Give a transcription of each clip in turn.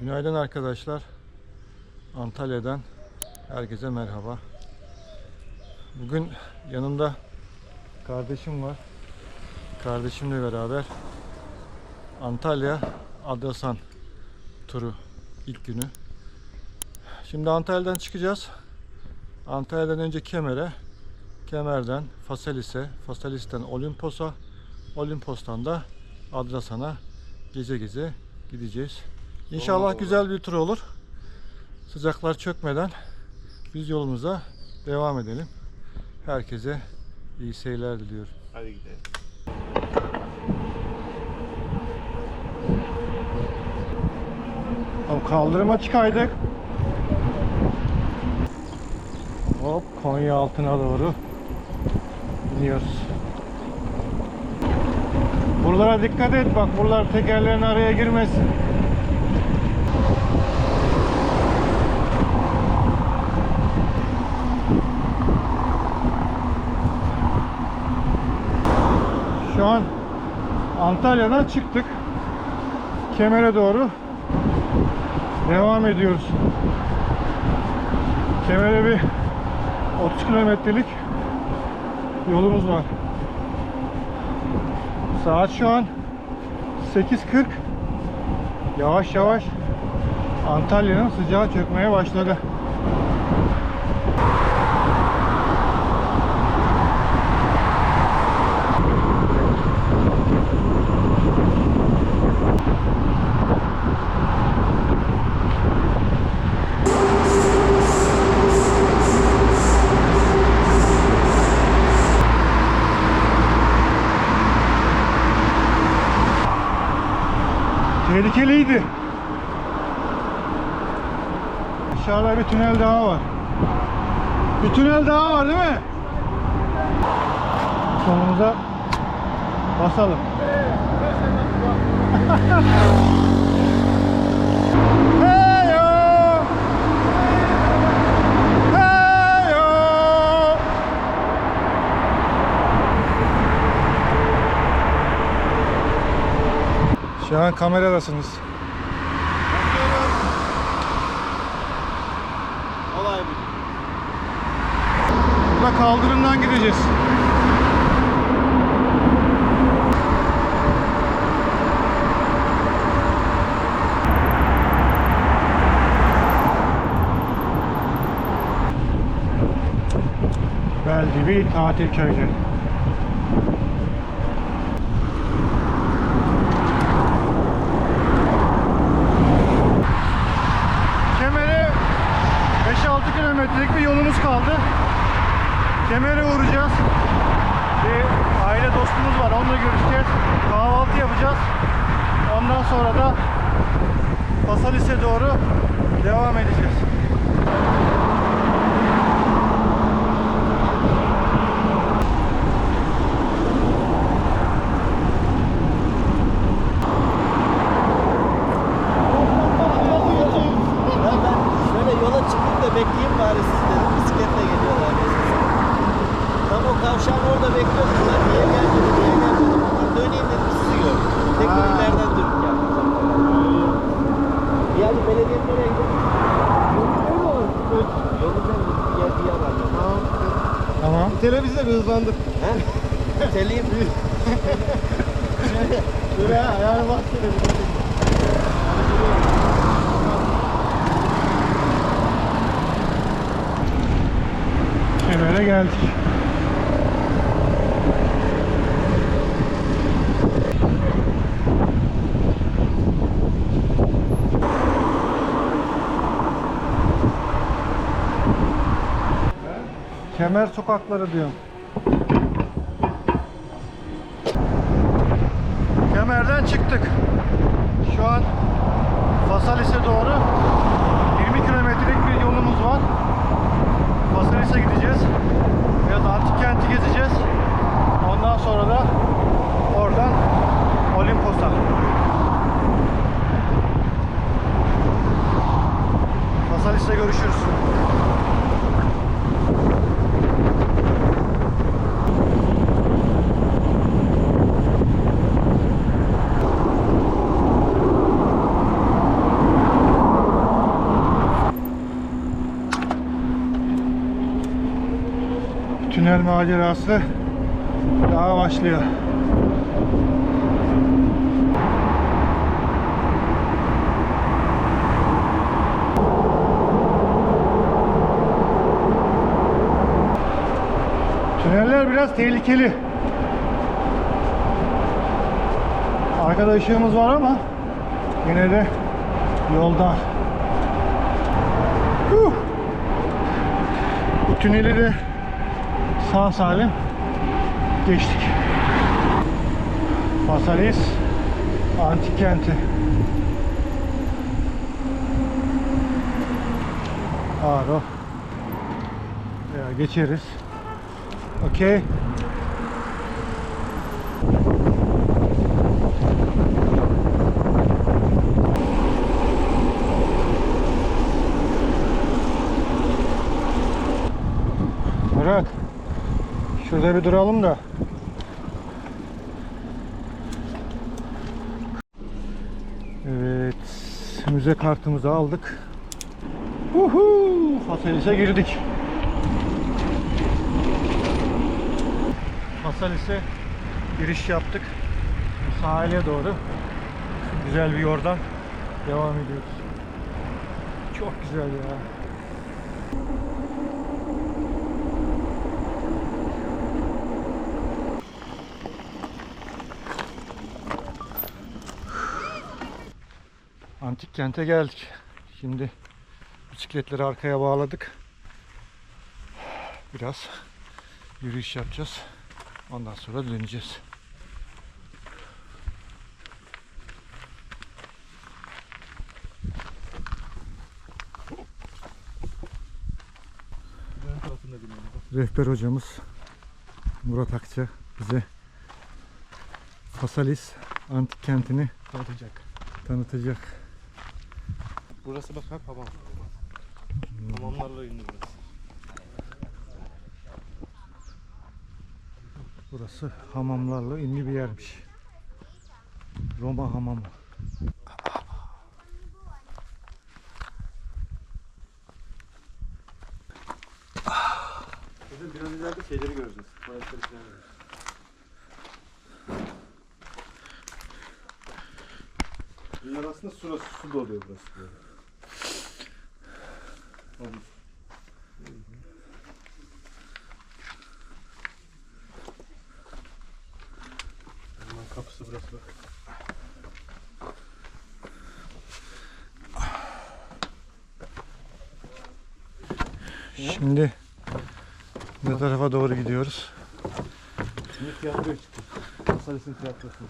Günaydın arkadaşlar. Antalya'dan herkese merhaba. Bugün yanımda kardeşim var. Kardeşimle beraber Antalya Adrasan turu ilk günü. Şimdi Antalya'dan çıkacağız. Antalya'dan önce Kemer'e, Kemer'den Fasalis'e, Fasalis'ten Olimpos'a, Olimpos'tan da Adrasan'a geze geze gideceğiz. İnşallah güzel bir tur olur. Sıcaklar çökmeden biz yolumuza devam edelim. Herkese iyi seyirler diliyorum. Hadi gidelim. Tamam, kaldırıma çıkaydık. Hop Konya altına doğru iniyoruz. Buralara dikkat et bak buralar tekerlerin araya girmesin. Şu an Antalya'dan çıktık. Kemer'e doğru devam ediyoruz. Kemer'e bir 30 kilometrelik yolumuz var. Saat şu an 8.40. Yavaş yavaş Antalya'nın sıcağı çökmeye başladı. Tehlikeliydi. Aşağıda bir tünel daha var. Bir tünel daha var değil mi? Sonumuza basalım. an kameradasınız. Olay bu. Burada kaldırımdan gideceğiz. Beldivi tatil köyleri. Kemer'e 5-6 kilometrelik bir yolumuz kaldı. Kemer'e uğrayacağız. Bir aile dostumuz var. Onunla görüşeceğiz. Kahvaltı yapacağız. Ondan sonra da Pasalis'e doğru devam edeceğiz. Tamam. Televizyon hızlandı. He? Teleyim. Şöyle. Şöyle ayağına bak. Kemer'e geldik. Kemer sokakları diyorum. Kemer'den çıktık. Şu an Fasalis'e doğru 20 kilometrelik bir yolumuz var. Fasalis'e gideceğiz. Biraz antik kenti gezeceğiz. Ondan sonra da oradan Olimpos'a. Fasalis'te görüşürüz. Tünel macerası daha başlıyor. Tüneller biraz tehlikeli. Arkada var ama yine de yoldan. Huh! Bu tüneli de sağ salim geçtik. Pasalis antik kenti. Aro. Ya geçeriz. Okey. Murat. Şurada bir duralım da. Evet. Müze kartımızı aldık. Uhu, Fasalis'e girdik. Fasalis'e giriş yaptık. Sahile doğru. Güzel bir yoldan devam ediyoruz. Çok güzel ya. Antik kente geldik. Şimdi bisikletleri arkaya bağladık. Biraz yürüyüş yapacağız. Ondan sonra döneceğiz. Rehber hocamız Murat Akça bize Fasalis antik kentini Tanıtacak. tanıtacak. Burası bak hep hamam. Hamamlarla ünlü burası. Burası hamamlarla ünlü bir yermiş. Roma hamamı. Bizim biraz ileride şeyleri göreceğiz. Tuvaletleri falan göreceğiz. Bunlar aslında su, su doluyor burası böyle. Kapısı burası bak. Şimdi ne tarafa doğru gidiyoruz? Şimdi tiyatroya çıktık. Hasanes'in tiyatrosu.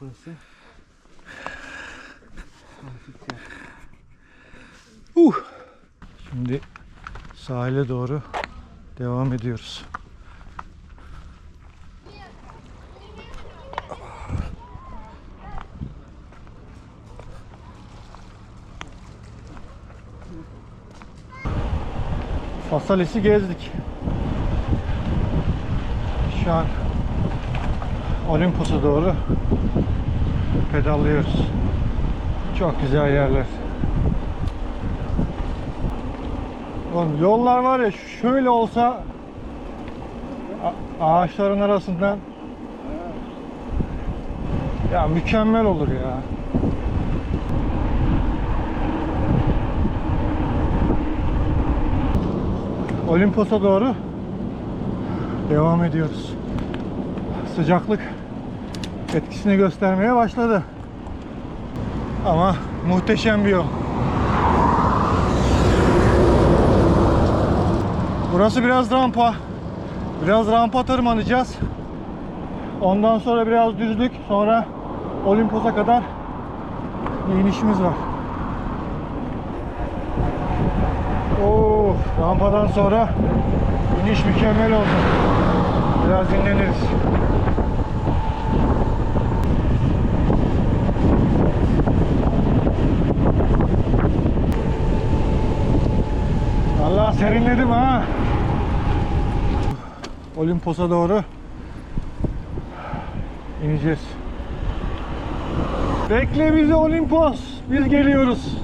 Burası Uh. Şimdi sahile doğru devam ediyoruz. Fasalisi gezdik. Şu an Olimpos'a doğru pedallıyoruz. Çok güzel yerler. Oğlum yollar var ya şöyle olsa ağaçların arasından ya mükemmel olur ya. Olimpos'a doğru devam ediyoruz. Sıcaklık etkisini göstermeye başladı. Ama muhteşem bir yol. Burası biraz rampa. Biraz rampa tırmanacağız. Ondan sonra biraz düzlük. Sonra Olimpos'a kadar bir inişimiz var. Oo, rampadan sonra iniş mükemmel oldu. Biraz dinleniriz. Serinledim ha. Olimpos'a doğru ineceğiz. Bekle bizi Olimpos. Biz geliyoruz.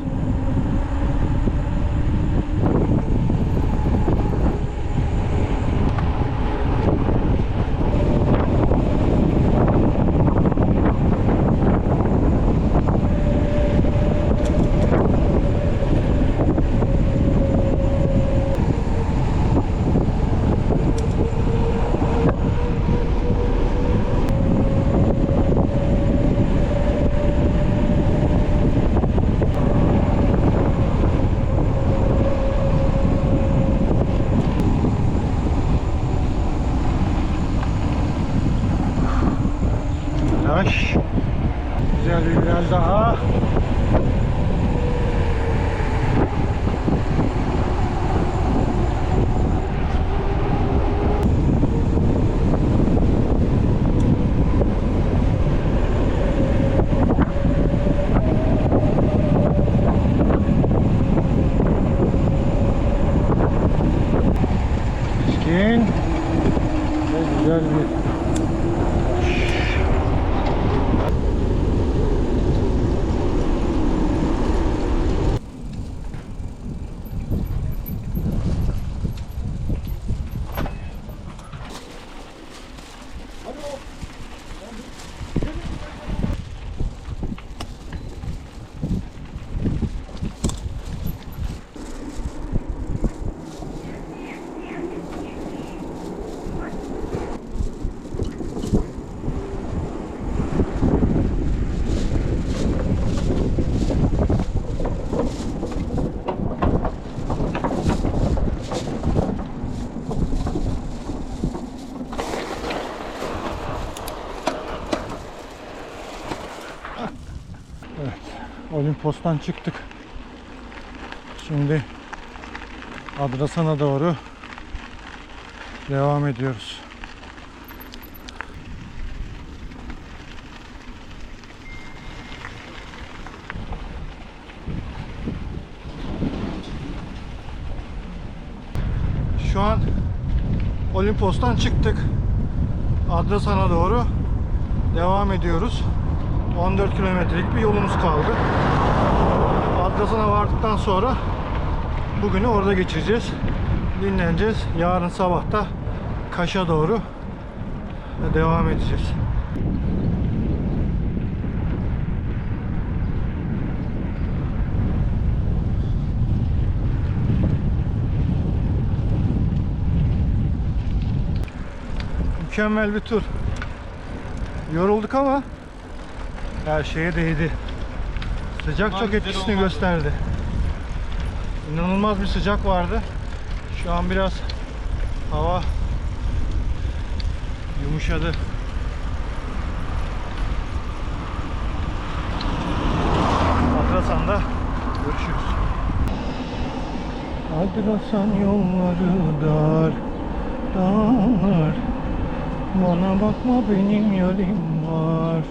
Olimpos'tan çıktık. Şimdi Adrasan'a doğru devam ediyoruz. Şu an Olimpos'tan çıktık. Adrasan'a doğru devam ediyoruz. 14 kilometrelik bir yolumuz kaldı. Adrasan'a vardıktan sonra bugünü orada geçireceğiz. Dinleneceğiz. Yarın sabah da Kaş'a doğru devam edeceğiz. Mükemmel bir tur. Yorulduk ama her şeye değdi. Sıcak çok etkisini gösterdi. İnanılmaz bir sıcak vardı. Şu an biraz hava yumuşadı. Adrasan'da görüşürüz. Adrasan yolları dar, dar. Bana bakma benim yarim var.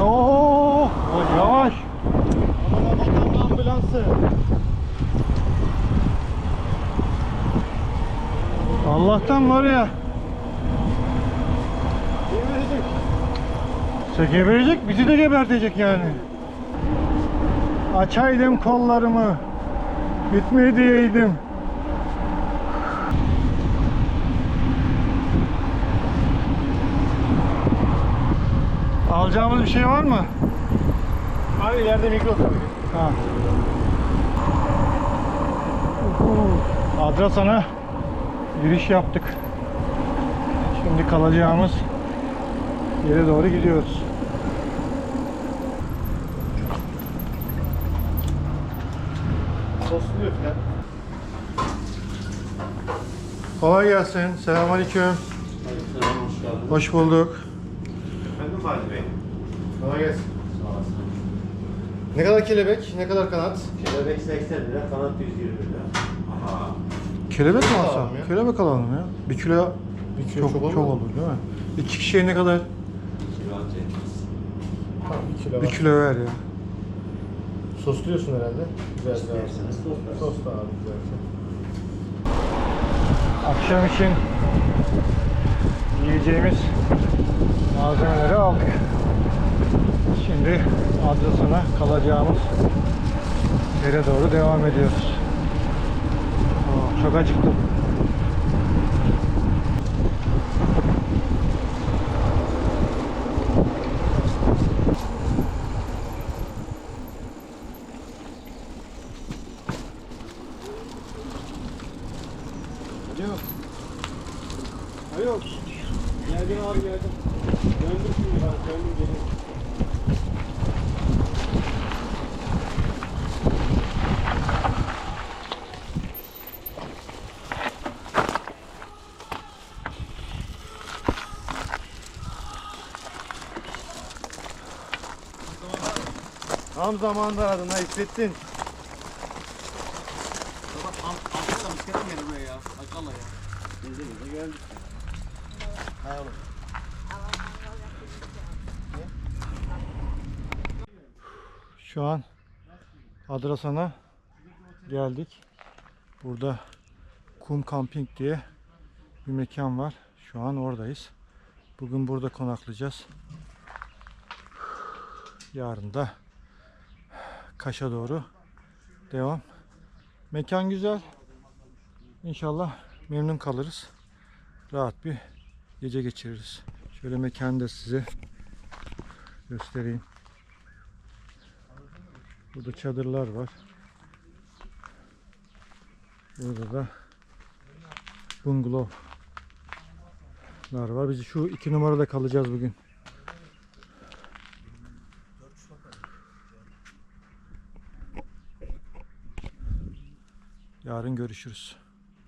Oo, yavaş. ambulansı. Allah'tan var ya. İşte geberecek, bizi de gebertecek yani. Açaydım kollarımı. Gitme diyeydim. Alacağımız bir şey var mı? Abi ileride mikrofon. Ha. Adrasan'a giriş yaptık. Şimdi kalacağımız yere doğru gidiyoruz. Sosluyor falan. Kolay gelsin. Selamünaleyküm. hoş geldin. Hoş bulduk. Efendim Fatih Bey. Kolay gelsin. Sağ olasın. Ne kadar kelebek, ne kadar kanat? Kelebek 80 lira, kanat 120 lira. Kelebek mi alsam? alalım ya. Kelebek alalım ya. Bir kilo, Bir kilo çok, çok çok, olur değil mi? İki kişiye ne kadar? Tamam, bir kilo Bir var. kilo ver ya. Sosluyorsun herhalde. Güzel güzel. İsterseniz sos Sos da abi güzel. Akşam için yiyeceğimiz malzemeleri aldık. Şimdi Adrasan'a kalacağımız yere doğru devam ediyoruz. Oo, çok acıktım. Tam zamanında aradın ha hissettin. Şu an Adrasan'a geldik. Burada Kum Camping diye bir mekan var. Şu an oradayız. Bugün burada konaklayacağız. Yarın da Kaş'a doğru devam. Mekan güzel. İnşallah memnun kalırız. Rahat bir gece geçiririz. Şöyle mekanı da size göstereyim. Burada çadırlar var. Burada da bungalovlar var. Biz şu iki numarada kalacağız bugün. Yarın görüşürüz.